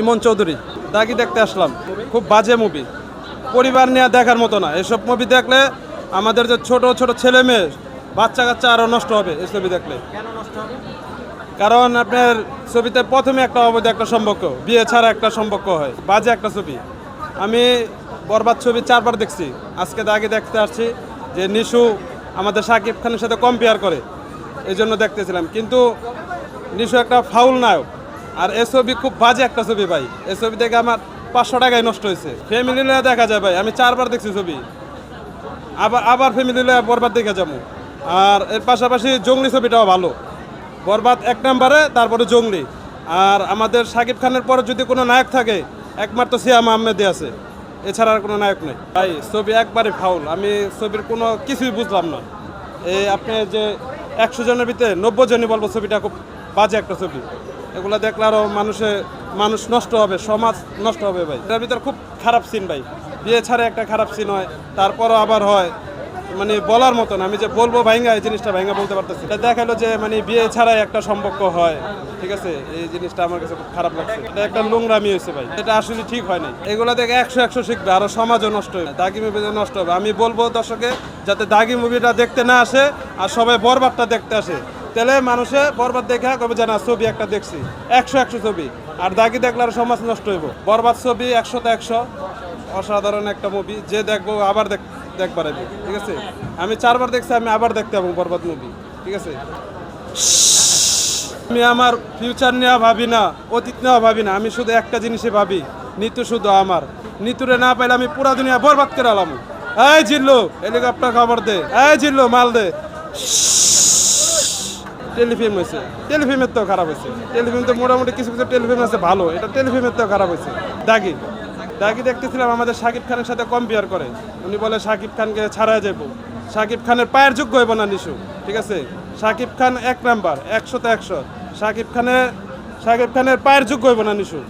ইমন চৌধুরী দাগি দেখতে আসলাম। খুব বাজে মুভি পরিবার নিয়ে দেখার মতো না। এসব মুভি দেখলে আমাদের যে ছোট ছোট ছেলে মেয়ে বাচ্চা কাচ্চা আরও নষ্ট হবে এই ছবি দেখলে। কারণ আপনার ছবিতে প্রথমে একটা অবৈধ একটা সম্পর্ক বিয়ে ছাড়া একটা সম্পর্ক হয়। বাজে একটা ছবি। আমি বরবাদ ছবি চারবার দেখছি। আজকে দাগে দেখতে আসছি যে নিশু আমাদের সাকিব খানের সাথে কম্পেয়ার করে। এই জন্য দেখতেছিলাম। কিন্তু নিশু একটা ফাউল নায়ক। আর এ ছবি খুব বাজে একটা ছবি ভাই। এ ছবি দেখে আমার পাঁচশো টাকায় নষ্ট হয়েছে। ফ্যামিলি নিয়ে দেখা যায় ভাই, আমি চারবার দেখছি ছবি। আবার আবার ফ্যামিলি নিয়ে বরবাদ দেখে যাব। আর এর পাশাপাশি জঙ্গলি ছবিটাও ভালো। বরবাদ এক নম্বরে, তারপরে জঙ্গলি। আর আমাদের সাকিব খানের পরে যদি কোনো নায়ক থাকে, একমাত্র সিয়াম আহমেদে আছে। এছাড়া আর কোনো নায়ক নেই। ভাই, ছবি একবারে ফাউল আমি ছবির কোনো কিছুই বুঝলাম না। এই আপনি যে একশো জনের ভিতরে নব্বই জনই বলব, ছবিটা খুব বাজে একটা ছবি। এগুলো দেখলে আরও মানুষে, মানুষ নষ্ট হবে, সমাজ নষ্ট হবে ভাই। এটার ভিতরে খুব খারাপ সিন ভাই। বিয়ে ছাড়া একটা খারাপ সিন হয়, তারপরও আবার হয়। মানে বলার মতন আমি যে বলব ভাইঙ্গা, এই জিনিসটা ভাইঙ্গা বলতে পারতেছি এটা দেখাল যে মানে বিয়ে ছাড়াই একটা সম্পর্ক হয়। ঠিক আছে? এই জিনিসটা আমার কাছে খুব খারাপ লাগছে। এটা একটা নোংরামি হয়েছে ভাই। এটা আসলে ঠিক হয় নাই। এগুলো দেখে একশো একশো শিখবে, আরও সমাজও নষ্ট হবে দাগি মুভি নষ্ট হবে। আমি বলব দর্শকে, যাতে দাগি মুভিটা দেখতে না আসে, আর সবাই বরবাদটা দেখতে আসে। তাহলে মানুষে বরবাদ দেখা কবে জানা? ছবি একটা দেখছি। একশো একশো ছবি। আর দাগি দেখলে আর সমাজ নষ্ট হইব। বরবাদ ছবি একশোতে একশো। অসাধারণ একটা মুভি যে দেখব আবার দেখ দেখবার আইবো, ঠিক আছে? আমি চারবার দেখছি আমি আবার দেখতে পাবো বরবাদ মুভি ঠিক আছে? আমি আমার ফিউচার নেওয়া ভাবি না অতীত নেওয়া ভাবি না। আমি শুধু একটা জিনিসে ভাবি নিতু শুধু আমার। নিতুরে না পাইলে আমি পুরা দুনিয়া বরবাদ করে আলাম এই জিল্লু হেলিকপ্টার খবর দে। এই জিল্লু মাল দে। টেলিফিল্ম হয়েছে। টেলিফিল্মের তো খারাপ হয়েছে। টেলিফিল্ম তো মোটামুটি কিছু কিছু টেলিফিল্ম আছে ভালো। এটা টেলিফিল্মের তো খারাপ হয়েছে। দাগি। দাগি দেখতেছিলাম আমাদের শাকিব খানের সাথে কম্পেয়ার করে। উনি বলে শাকিব খানকে ছাড়া যাব শাকিব খানের পায়ের যোগ্য হইব না নিশু। ঠিক আছে? শাকিব খান এক নাম্বার একশো তো একশো। শাকিব খানের শাকিব খানের পায়ের যোগ্য হইব না নিশু।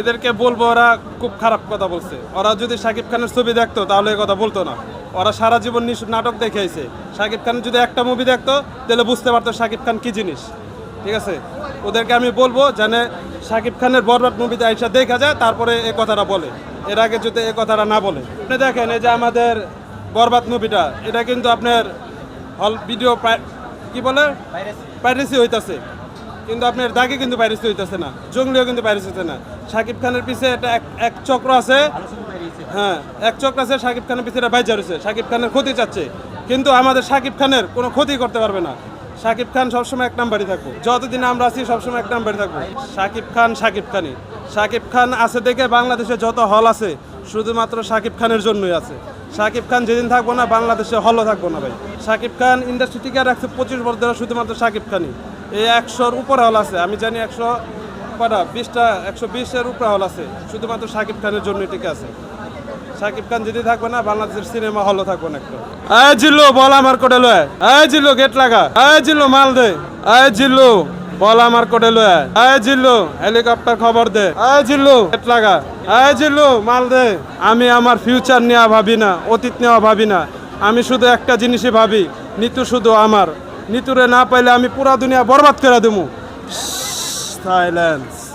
এদেরকে বলব ওরা খুব খারাপ কথা বলছে। ওরা যদি শাকিব খানের ছবি দেখতো তাহলে এই কথা বলতো না। ওরা সারা জীবন নাটক দেখে আইছে। শাকিব খান যদি একটা মুভি দেখতো তাহলে বুঝতে পারতো শাকিব খান কি জিনিস। ঠিক আছে? ওদেরকে আমি বলব জানে শাকিব খানের বরবাদ মুভিতে আইসা দেখা যায় তারপরে এ কথাটা বলে। এর আগে যদি এ কথাটা না বলে। আপনি দেখেন এই যে আমাদের বরবাদ মুভিটা এটা কিন্তু আপনার হল ভিডিও কি বলে? পাইরেসি হইতাছে। কিন্তু আপনার দাগে কিন্তু পাইরেসি হইতাছে না। জঙ্গলিও কিন্তু পাইরেসি হইতে না। শাকিব খানের পিছে এটা এক চক্র আছে। হ্যাঁ এক চক্র আছে, শাকিব খানের পিছনে বাইজা রয়েছে। শাকিব খানের ক্ষতি চাচ্ছে। কিন্তু আমাদের শাকিব খানের কোনো ক্ষতি করতে পারবে না। শাকিব খান সবসময় এক নাম্বারই থাকব। যতদিন আমরা আছি, সবসময় এক নাম্বারই থাকব। শাকিব খান, শাকিব খানই। শাকিব খান আছে দেখে বাংলাদেশে যত হল আছে, শুধুমাত্র শাকিব খানের জন্যই আছে। শাকিব খান যেদিন থাকব না, বাংলাদেশে হলও থাকব না ভাই। শাকিব খান ইন্ডাস্ট্রি টিকে রাখছে পঁচিশ বছর ধরে শুধুমাত্র শাকিব খানই। এই একশোর উপরে হল আছে। আমি জানি একশো কটা বিশটা, একশো বিশের উপরে হল আছে। শুধুমাত্র শাকিব খানের জন্য টিকে আছে শাকিব খান যদি থাকবে না, বাংলাদেশের সিনেমা হলও থাকবে না একটা। এই জিল্লু, বল আমার কোটে লয়। এই জিল্লু, গেট লাগা। এই জিল্লু, মাল দে। এই জিল্লু, বল আমার কোটে লয়। এই জিল্লু, হেলিকপ্টার খবর দে। এই জিল্লু, গেট লাগা। এই জিল্লু, মাল দে। আমি আমার ফিউচার নেওয়া ভাবি না, অতীত নেওয়া ভাবি না। আমি শুধু একটা জিনিসই ভাবি, নিতু শুধু আমার। নিতুরে না পাইলে আমি পুরা দুনিয়া বরবাদ করে দেবো। Thailand.